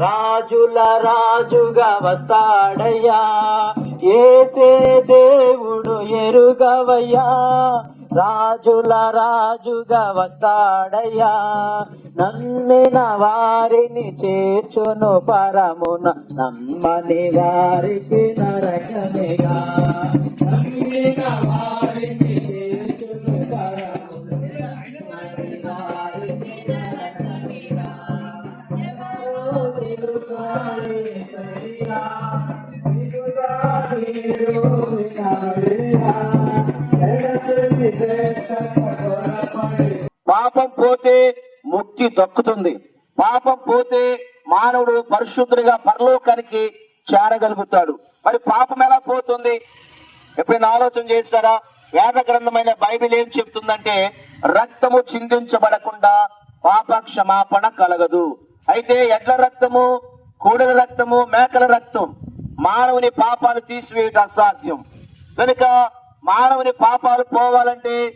రాజుల రాజుగా వస్తాడయ్యా. ఏసే దేవుడు ఎరుగవయ్యా. రాజుల రాజుగా వస్తాడయ్యా. నమ్మిన వారిని చేర్చును పరమున నమ్మని వారికి నరకమిగా. నమ్మిన పాపం పోతే ముక్తి దక్కుతుంది. పాపం పోతే మానవుడు పరిశుద్ధుడిగా పరలోకానికి చేరగలుగుతాడు. మరి పాపం ఎలా పోతుంది? ఎప్పుడైనా ఆలోచన చేస్తారా? వేద గ్రంథమైన బైబిల్ ఏం చెప్తుందంటే రక్తము చిందించబడకుండా పాప క్షమాపణ కలగదు. అయితే ఎడ్ల రక్తము కోడల రక్తము మేకల రక్తం మానవుని పాపాలు తీసివేయటం అసాధ్యం. కనుక మానవుని పాపాలు పోవాలంటే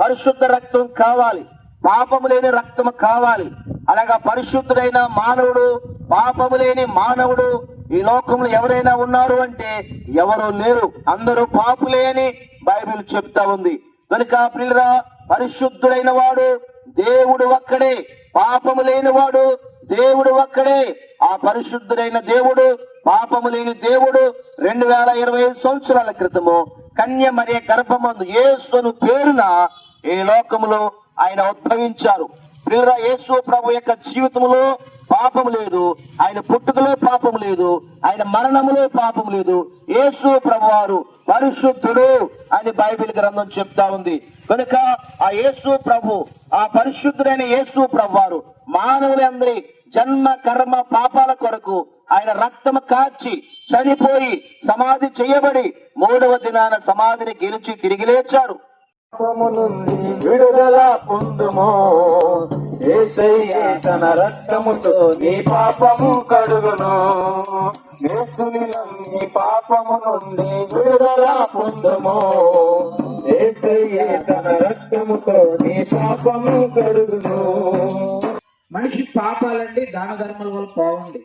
పరిశుద్ధ రక్తం కావాలి. పాపము లేని రక్తం కావాలి. అలాగా పరిశుద్ధుడైన మానవుడు పాపము లేని మానవుడు ఈ లోకంలో ఎవరైనా ఉన్నారు అంటే ఎవరు లేరు. అందరూ పాపులే అని బైబిల్ చెప్తా ఉంది. కనుక పిల్లరా పరిశుద్ధుడైన వాడు దేవుడు ఒక్కడే. పాపము లేని వాడు దేవుడు ఒక్కడే. ఆ పరిశుద్ధుడైన దేవుడు పాపము లేని దేవుడు రెండు వేల ఇరవై ఐదు సంవత్సరాల క్రితము కన్య మరియ గర్భమందు యేసును పేరున ఈ లోకములో ఆయన ఉద్భవించారు. ప్రియుల యేసు ప్రభు యొక్క జీవితంలో పాపం లేదు. ఆయన పుట్టుకలో పాపం లేదు. ఆయన మరణములో పాపం లేదు. యేసు ప్రభు వారు పరిశుద్ధుడు అని బైబిల్ గ్రంథం చెప్తా ఉంది. కనుక ఆ యేసు ప్రభు ఆ పరిశుద్ధుడైన యేసు ప్రభు వారు మానవులందరి జన్మ కర్మ పాపాల కొరకు ఆయన రక్తము కాచి చనిపోయి సమాధి చేయబడి మూడవ దినాన సమాధిని గెలిచి తిరిగి లేచాడు పాపము నుండి విడుదల పొందుమో. తన రక్తముతో నీ పాపము కడుగును. యేసుని నీ పాపము నుండి విడుదల పొందుము. తన రక్తముతో నీ పాపము కడుగును. మనిషి పాపాలండి దాన ధర్మాల వల్ల పోవండి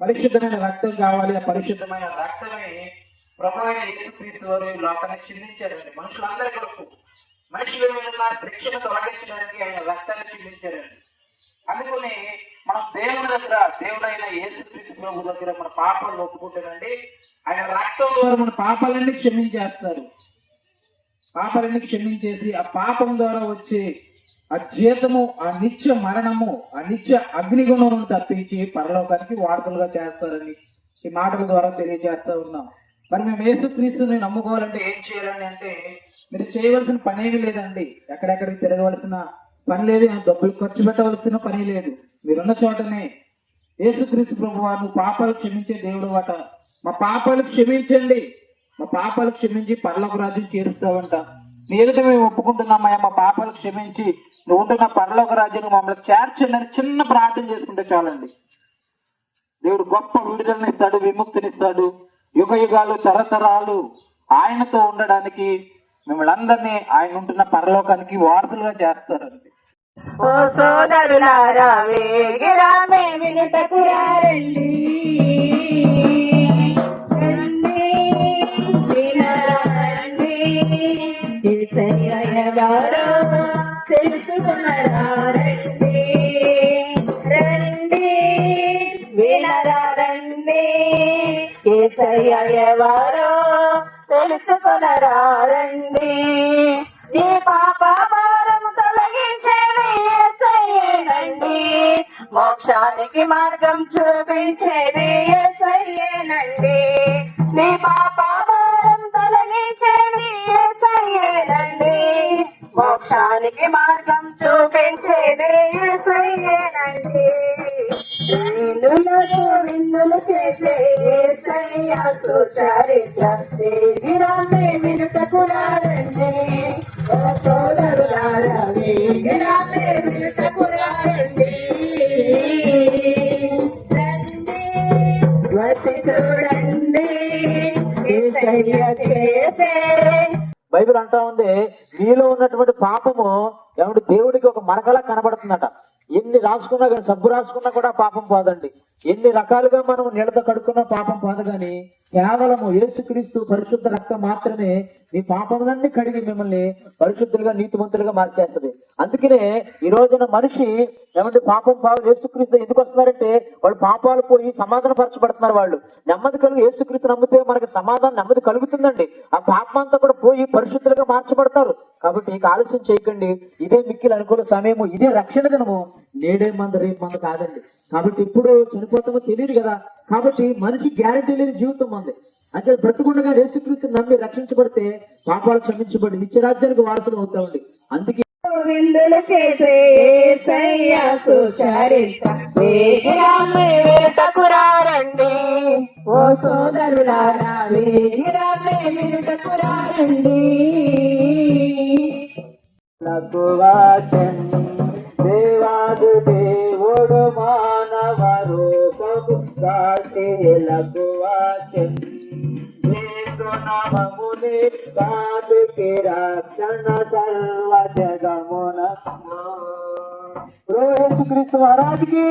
పరిశుద్ధమైన రక్తం కావాలి ఆ పరిశుద్ధమైన రక్తమే ప్రభువైన యేసుక్రీస్తు వారు లోకాన్ని చిందించారండి. మనుషులందరి కొరకు మనిషి మీద శిక్షను తొలగించడానికి ఆయన రక్తాన్ని చిందించారండి. అందుకని మనం దేవుని దగ్గర దేవుడైన యేసుక్రీస్తు ప్రభు దగ్గర మన పాపాలు ఒప్పుకుంటానండి ఆయన రక్తం ద్వారా మన పాపాలన్నీ క్షమించేస్తారు. పాపాలన్నీ క్షమించేసి ఆ పాపం ద్వారా వచ్చే ఆ జీతము ఆ నిత్య మరణము ఆ నిత్య అగ్నిగుణం తప్పించి పరలోకానికి వార్తలుగా చేస్తారని ఈ మాటల ద్వారా తెలియజేస్తూ ఉన్నాం. మరి మేము యేసుక్రీస్తుని నమ్ముకోవాలంటే ఏం చేయాలని అంటే మీరు చేయవలసిన పనేమి లేదండి. ఎక్కడెక్కడికి తిరగవలసిన పని లేదు డబ్బులు ఖర్చు పెట్టవలసిన పని లేదు. మీరున్న చోటనే యేసుక్రీస్తు ప్రభు వారు పాపాలు క్షమించే దేవుడు వాట మా పాపాలు క్షమించండి. మా పాపాలు క్షమించి పర్లోక రాజ్యం చేరుస్తావంట. నీ ఎదుట మేము ఒప్పుకుంటున్నామయ్యా మా పాపాలు క్షమించి. నువ్వు ఉంటున్న పరలోక రాజ్యం మమ్మల్ని చేర్చండి అని చిన్న ప్రార్థన చేసుకుంటే చాలండి. దేవుడు గొప్ప విడుదలనిస్తాడు విముక్తినిస్తాడు. యుగ యుగాలు తరతరాలు ఆయనతో ఉండడానికి మిమ్మల్ని అందరినీ ఆయన ఉంటున్న పరలోకానికి వారసులుగా చేస్తారండి. ఓ సోదరులారా వేగిరామే వినుటకు రండి, యేసయ్యగారు తెలుసుకున్నారా రండి రండి వినరా రండి ఏసయ్యవారు తెలుసుకునరా రండి ఈ పాప భారము తొలగించేది ఏసయ్యేనండి మోక్షానికి మార్గం చూపించేది ఏసయ్యేనండి నీ పాప భారం తొలగించేది ఏసయ్యేనండి మోక్షానికి మార్గం చూపించేది ఏసయ్యేనండి. విందులకు విందులు చేసే ఏసయ్యకు చరిత్ర వేగిరామే వినుటకు రండి ఓ వినుటకు చూడండి చేసే బైబిల్ అంటా ఉంది మీలో ఉన్నటువంటి పాపము ఏమంటే దేవుడికి ఒక మరకలా కనబడుతుందట. ఎన్ని రాసుకున్నా కానీ సబ్బు రాసుకున్నా కూడా పాపం పోదండి. ఎన్ని రకాలుగా మనం నీళ్ళతో కడుక్కున్నా పాపం పోదు కానీ కేవలము యేసుక్రీస్తు పరిశుద్ధ రక్తం మాత్రమే మీ పాపములన్నీ కడిగి మిమ్మల్ని పరిశుద్ధులుగా నీతిమంతులుగా మార్చేస్తది. అందుకనే ఈ రోజున మనిషి ఏమంటే పాపం పాపం యేసుక్రీస్తు ఎందుకు వస్తున్నారంటే వాళ్ళు పాపాలు పోయి సమాధాన పరచబడుతున్నారు వాళ్ళు. నెమ్మది కలుగు యేసుక్రీస్తు నమ్మితే మనకి సమాధానం నెమ్మది కలుగుతుందండి. ఆ పాపం అంతా కూడా పోయి పరిశుద్ధులుగా మార్చబడతారు. కాబట్టి ఇక ఆలస్యం చేయకండి. ఇదే మిక్కిలు అనుకూల సమయము ఇదే రక్షణ దినము. నేడే మంద రేపు మంద కాదండి. కాబట్టి ఇప్పుడు చనిపోతామో తెలియదు కదా. కాబట్టి మనిషి గ్యారెంటీ లేని జీవితం ఉంది. అంటే బ్రతుకుండగా యేసుక్రీస్తు నమ్మి రక్షించబడితే పాపాలు క్షమించబడి నిత్యరాజ్యానికి వారసులు అవుతామండి. అందుకే విందులు చేసే ఓ సోదరులారా దేవాదు కాటికి రక్షణ సర్వ జగమున క్రీస్తు మహారాజుకి.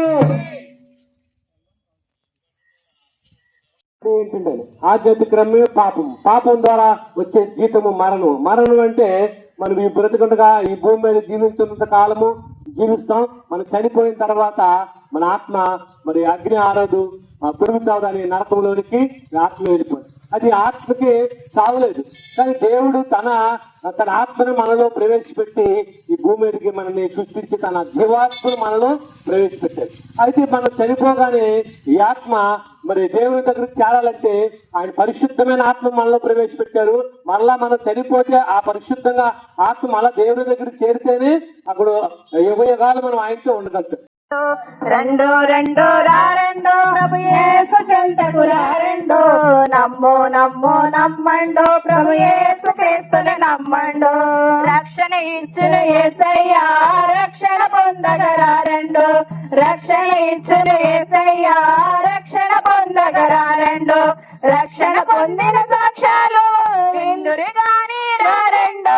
ఏంటంటే ఆధ్యాత్మిక్రమే పాపం. పాపం ద్వారా వచ్చే జీతము మరణం. మరణం అంటే మనం ఈ బ్రతుకుండగా ఈ భూమి మీద జీవించినంత కాలము జీవిస్తాం. మనం చనిపోయిన తర్వాత మన ఆత్మ మరి అగ్ని ఆరదు పెరుగుతావు అనే నరకంలోనికి ఆత్మ వెళ్ళిపోయింది. అది ఆత్మకి చావలేదు కానీ దేవుడు తన తన ఆత్మను మనలో ప్రవేశపెట్టి ఈ భూమి మీదకి మనల్ని సృష్టించి తన జీవాత్మను మనలో ప్రవేశపెట్టాడు. అయితే మనం చనిపోగానే ఈ ఆత్మ మరి దేవుని దగ్గరికి చేరాలంటే ఆయన పరిశుద్ధమైన ఆత్మ మనలో ప్రవేశపెట్టారు. మళ్ళా మనం చనిపోతే ఆ పరిశుద్ధంగా ఆత్మ మళ్ళా దేవుని దగ్గరికి చేరితేనే అప్పుడు యుగ యుగాలు మనం ఆయనతో ఉండగలుగుతాం. రెండో రెండో రా రెండో ప్రభు యేసు చెంతకు రా రెండో. నమ్మో నమ్మో నమ్మండో ప్రభు యేసు క్రీస్తుని నమ్మండో. రక్షణ ఇచ్చిన ఏసయ్యా రక్షణ పొందగరా రెండో. రక్షణ ఇచ్చిన ఏసయ్యా రక్షణ పొందగరా రెండో. రక్షణ పొందిన సాక్ష్యాలు విందురు గాని రా రెండో.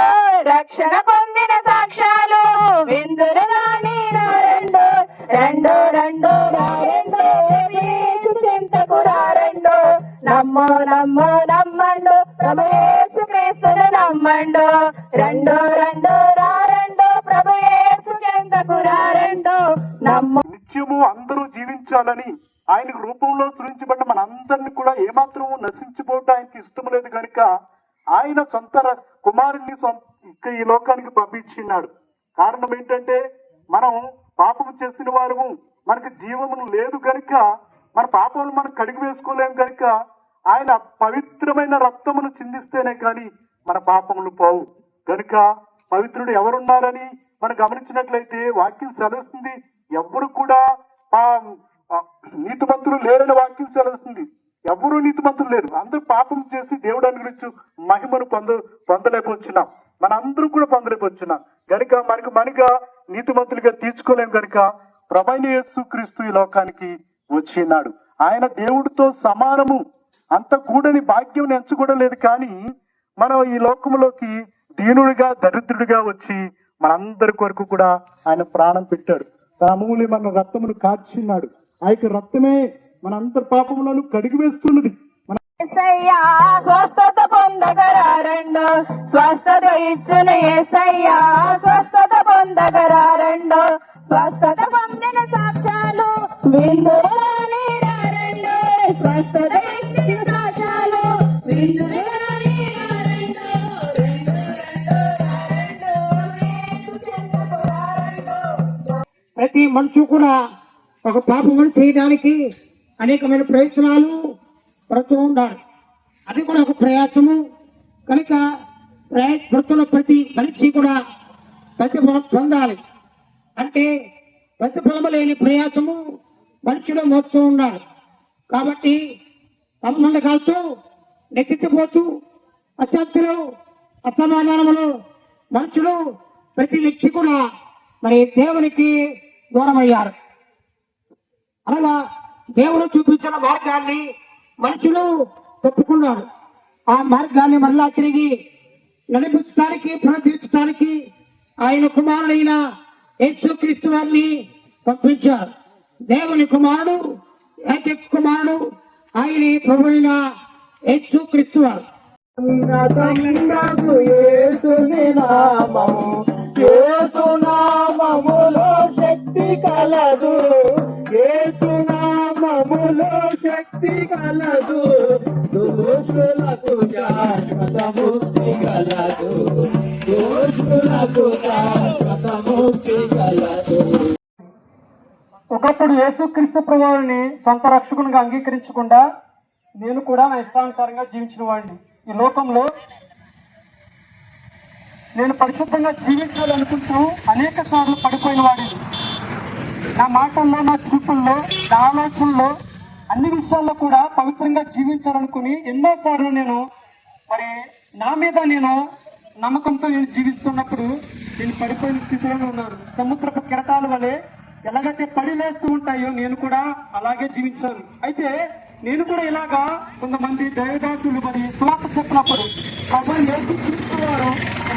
రక్షణ పొందిన సాక్ష్యాలు విందురు గాని రా రెండో రెండో రెండో రా రెండో చింతకు రా రెండో. నమ్మో నమ్మో నమ్మండు. ప్రభు యేసు క్రీస్తును నమ్మండు. రెండో రెండో రా రెండో. ప్రభు యేసు చింతకు రా రెండో. నమ్మో. నిత్యము అందరూ జీవించాలని ఆయన రూపంలో సృష్టించబడిన మనందరినీ కూడా ఏమాత్రము నశించిపోవడం ఆయనకి ఇష్టం లేదు కనుక ఆయన సొంత కుమారుణ్ణి ఈ లోకానికి పంపించినాడు. కారణం ఏంటంటే మనం పాపం చేసిన వారము మనకి జీవము లేదు కనుక మన పాపములు మనం కడిగి వేసుకోలేము కనుక ఆయన పవిత్రమైన రక్తమును చిందిస్తేనే కానీ మన పాపములు పోవు. కనుక పవిత్రుడు ఎవరున్నారని మనం గమనించినట్లయితే వాక్యం సెలవుస్తుంది ఎవరు కూడా నీతిమంతులు లేరని వాక్యం సెలవుస్తుంది. ఎవరు నీతిమంతులు లేరు. అందరూ పాపం చేసి దేవుడు అనుగ్రహించు మహిమను పొంద పొందలేకపోతున్నాం మనందరూ కూడా పొందలేకపోతున్నాం కనుక మనకు మనగా నీతిమంతులుగా తీర్చుకోలేము కనుక ప్రభైన యేసు క్రీస్తు ఈ లోకానికి వచ్చినాడు ఆయన దేవుడితో సమానము. అంత కూడని భాగ్యం ఎంచుకోవడం కానీ మనం ఈ లోకంలోకి దీనుడిగా దరిద్రుడిగా వచ్చి మనందరి కొరకు కూడా ఆయన ప్రాణం పెట్టాడు. తన అమూల్యమైన రక్తమును కార్చిన్నాడు. ఆ యొక్క రక్తమే మనందరి పాపములను కడిగి వేస్తున్నది. మన స్వస్థత పొందగరా రెండో స్వస్థత ఇచ్చును ఏసయ్యా స్వస్థత పొందగరా రెండో స్వస్థత పొందిన సాక్ష్యాలు విందురాని స్వస్థత ఇచ్చిన సాక్ష్యాలు విందురాని ప్రతి మనుషు కూడా ఒక పాపమును చేయడానికి అనేకమైన ప్రయత్నాలు పడుతూ ఉన్నారు అది కూడా ఒక ప్రయాసము కనుక ప్రయ- పడుతున్న ప్రతి మనిషి కూడా ప్రతిఫలం పొందాలి. అంటే ప్రతిఫలము లేని ప్రయాసము మనుషులు మోస్తూ ఉన్నారు కాబట్టి తప్పకుండా కాలుతూ నెత్తిపోతూ అశాంతులు అసమాధానములు మనుషులు ప్రతి వ్యక్తి కూడా మరి దేవునికి దూరమయ్యారు. అనగా దేవుడు చూపించిన మార్గాన్ని మనుషులు తప్పుకున్నారు. ఆ మార్గాన్ని మళ్ళా తిరిగి నడిపించడానికి పునరుద్ధరించడానికి ఆయన కుమారుడైన యేసుక్రీస్తు వారిని పంపించారు. దేవుని కుమారుడు ఏకైక కుమారుడు ఆయన ప్రభు అయిన యేసు క్రీస్తు వారు శక్తి కలదు. ఏసునామములో శక్తి కలదు. దోషులకు శాశ్వత ముక్తి కలదు. దోషులకు శాశ్వత ముక్తి కలదు ఒకప్పుడు యేసుక్రీస్తు ప్రభువుని సొంత రక్షకునిగా అంగీకరించకుండా నేను కూడా నా ఇష్టానుసారంగా జీవించిన వాడిని. ఈ లోకంలో నేను పరిశుద్ధంగా జీవించాలనుకుంటూ అనేక సార్లు పడిపోయిన వాడిని. నా మాటల్లో నా చూపుల్లో నా ఆలోచనలో అన్ని విషయాల్లో కూడా పవిత్రంగా జీవించాలనుకుని ఎన్నోసార్లు నేను మరి నా మీద నేను నమ్మకంతో నేను జీవిస్తున్నప్పుడు నేను పడిపోయిన స్థితిలోనే ఉన్నాను. సముద్రపు కెరటాల వలె ఎలాగైతే పడి లేస్తూ ఉంటాయో నేను కూడా అలాగే జీవించాను. అయితే నేను కూడా ఇలాగా కొంతమంది దైవదాసులు మరి సువార్త చెప్పినప్పుడు ప్రభు యేసుక్రీస్తు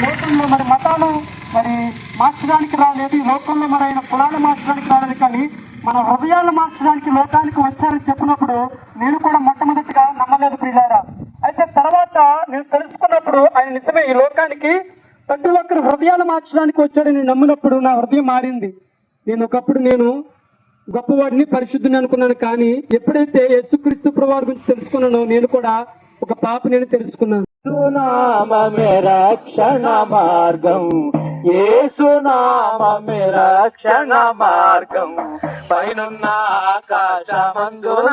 లోకంలో మరి మతాలు మరి మార్చడానికి రాలేదు లోకంలో మరి ఆయన కులాలు మార్చడానికి రాలేదు కానీ మన హృదయాలు మార్చడానికి లోకానికి వచ్చారని చెప్పినప్పుడు నేను కూడా మొట్టమొదటిగా నమ్మలేదు ప్రియులారా. అయితే తర్వాత నేను తెలుసుకున్నప్పుడు ఆయన నిజమే ఈ లోకానికి ప్రతి ఒక్కరు హృదయాలు మార్చడానికి వచ్చాడని నమ్మినప్పుడు నా హృదయం మారింది. నేను ఒకప్పుడు నేను గొప్పవాడిని పరిశుద్ధిని అనుకున్నాను కానీ ఎప్పుడైతే యేసుక్రీస్తు ప్రభు గురించి తెలుసుకున్నానో నేను కూడా ఒక పాప నేను తెలుసుకున్నాను. సునామమే రక్షణ మార్గం. ఏసునామమే రక్షణ మార్గం. పైనున్న ఆకాశమందున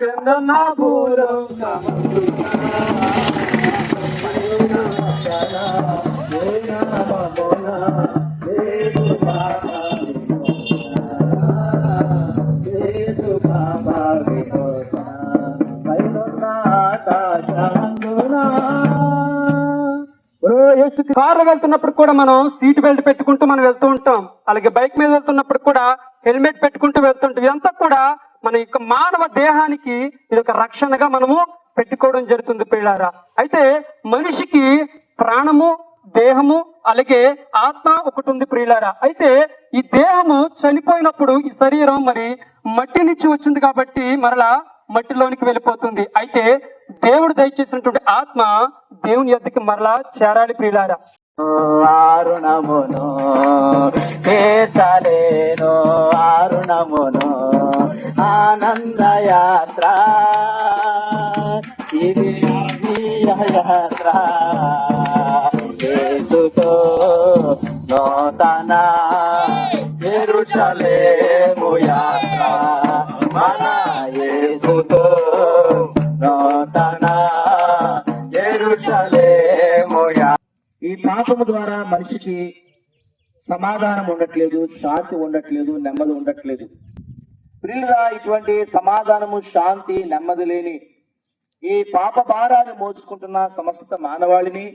కిందన్న కారులో వెళ్తున్నప్పుడు కూడా మనం సీట్ బెల్ట్ పెట్టుకుంటూ మనం వెళ్తూ ఉంటాం. అలాగే బైక్ మీద వెళ్తున్నప్పుడు కూడా హెల్మెట్ పెట్టుకుంటూ వెళ్తుంటాం. ఇదంతా కూడా మన యొక్క మానవ దేహానికి ఇది ఒక రక్షణగా మనము పెట్టుకోవడం జరుగుతుంది పిల్లారా అయితే మనిషికి ప్రాణము దేహము అలాగే ఆత్మ ఒకటి ఉంది ప్రియులారా. అయితే ఈ దేహము చనిపోయినప్పుడు ఈ శరీరం మరి మట్టి నుంచి వచ్చింది కాబట్టి మరలా మట్టిలోనికి వెళ్ళిపోతుంది. అయితే దేవుడు దయచేసినటువంటి ఆత్మ దేవుని యొద్దకి మరలా చేరాలి ప్రియులారా. ఆరుణమును తీర్చలేను ఆరుణమును ఆనందయాత్ర ఇది యాత్ర యేసుతో నూతన ఎరుషలేము యాత్ర మన యేసుతో పాపము ద్వారా మనిషికి సమాధానం ఉండట్లేదు శాంతి ఉండట్లేదు నెమ్మది ఉండట్లేదు. ప్రియులుగా ఇటువంటి సమాధానము శాంతి నెమ్మది లేని ఈ పాప భారాన్ని మోసుకుంటున్న సమస్త మానవాళిని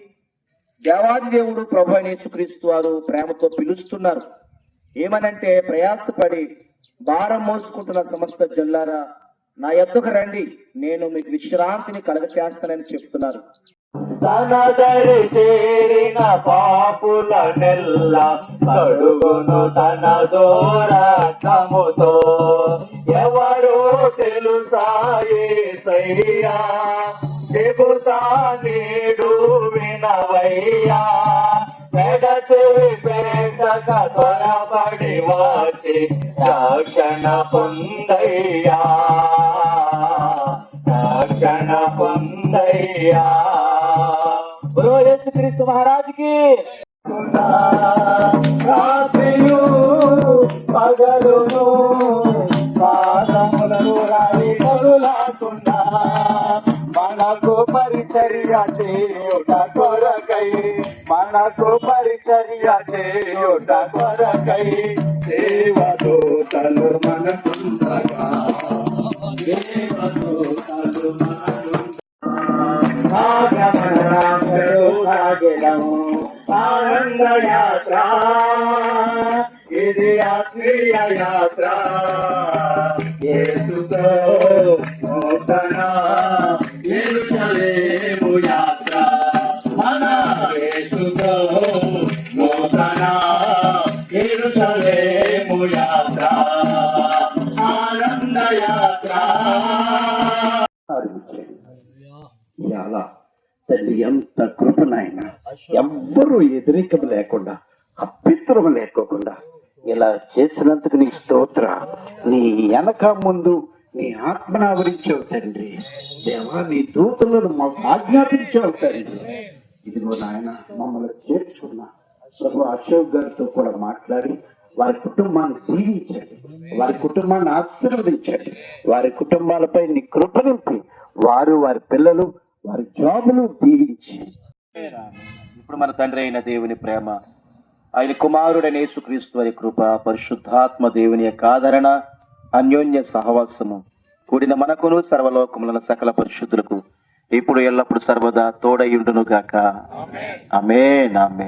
దేవాది దేవుడు ప్రభు అయిన యేసుక్రీస్తు వారు ప్రేమతో పిలుస్తున్నారు. ఏమనంటే ప్రయాసపడి భారం మోసుకుంటున్న సమస్త జల్లారా నా ఎద్దుకు రండి నేను మీకు విశ్రాంతిని కలగ చేస్తానని చెప్తున్నారు. తనదరి చేరిన పాపుల నెల్ల కడుగును తన దోరకముతో ఎవరో తెలుసాయే సయ్యా చెబుతా నేడు వినవయ్యా. పెడచే పెట్టక త్వరపడి వచ్చి రక్షణ పొందయ్యా. రక్షణ పొందయ్యా. బ్రో యేసుక్రీస్తు మహారాజుకి రాత్రియు పగలును పాదములను రాయి కదులాకుండా మనకు పరిచర్య చేయుట కొరకై మనకు పరిచర్య చేయుట కొరకై దేవదూతలు మనకుండగా దేవదూ యాత్ర ఆనంద యాత్ర తల్లి ఎంత కృప నాయన ఎవ్వరూ ఎదురికం లేకుండా అభ్యంతరం లేకోకుండా ఇలా చేసినందుకు నీ స్తోత్ర నీ వెనక ముందు నీ ఆత్మను ఆవరించావు తండ్రి. దేవా నీ దూతలను మాకు ఆజ్ఞాపించావు తండ్రి. ఇదిగో నాయన మమ్మల్ని చేర్చున్నా ప్రభు అశోక్ గారితో కూడా మాట్లాడి వారి కుటుంబాన్ని దీవించండి వారి కుటుంబాన్ని ఆశీర్వదించండి వారి కుటుంబాలపై నీ కృప నింపి వారు వారి పిల్లలు వారి జాబులు దీవించి. ఇప్పుడు మన తండ్రి అయిన దేవుని ప్రేమ ఆయన కుమారుడైన యేసుక్రీస్తు వారి కృప పరిశుద్ధాత్మ దేవుని యొక్క ఆదరణ అన్యోన్య సహవాసము కూడిన మనకును సర్వలోకములను సకల పరిశుద్ధులకు ఇప్పుడు ఎల్లప్పుడు సర్వదా తోడయుండును గాక అమే నామే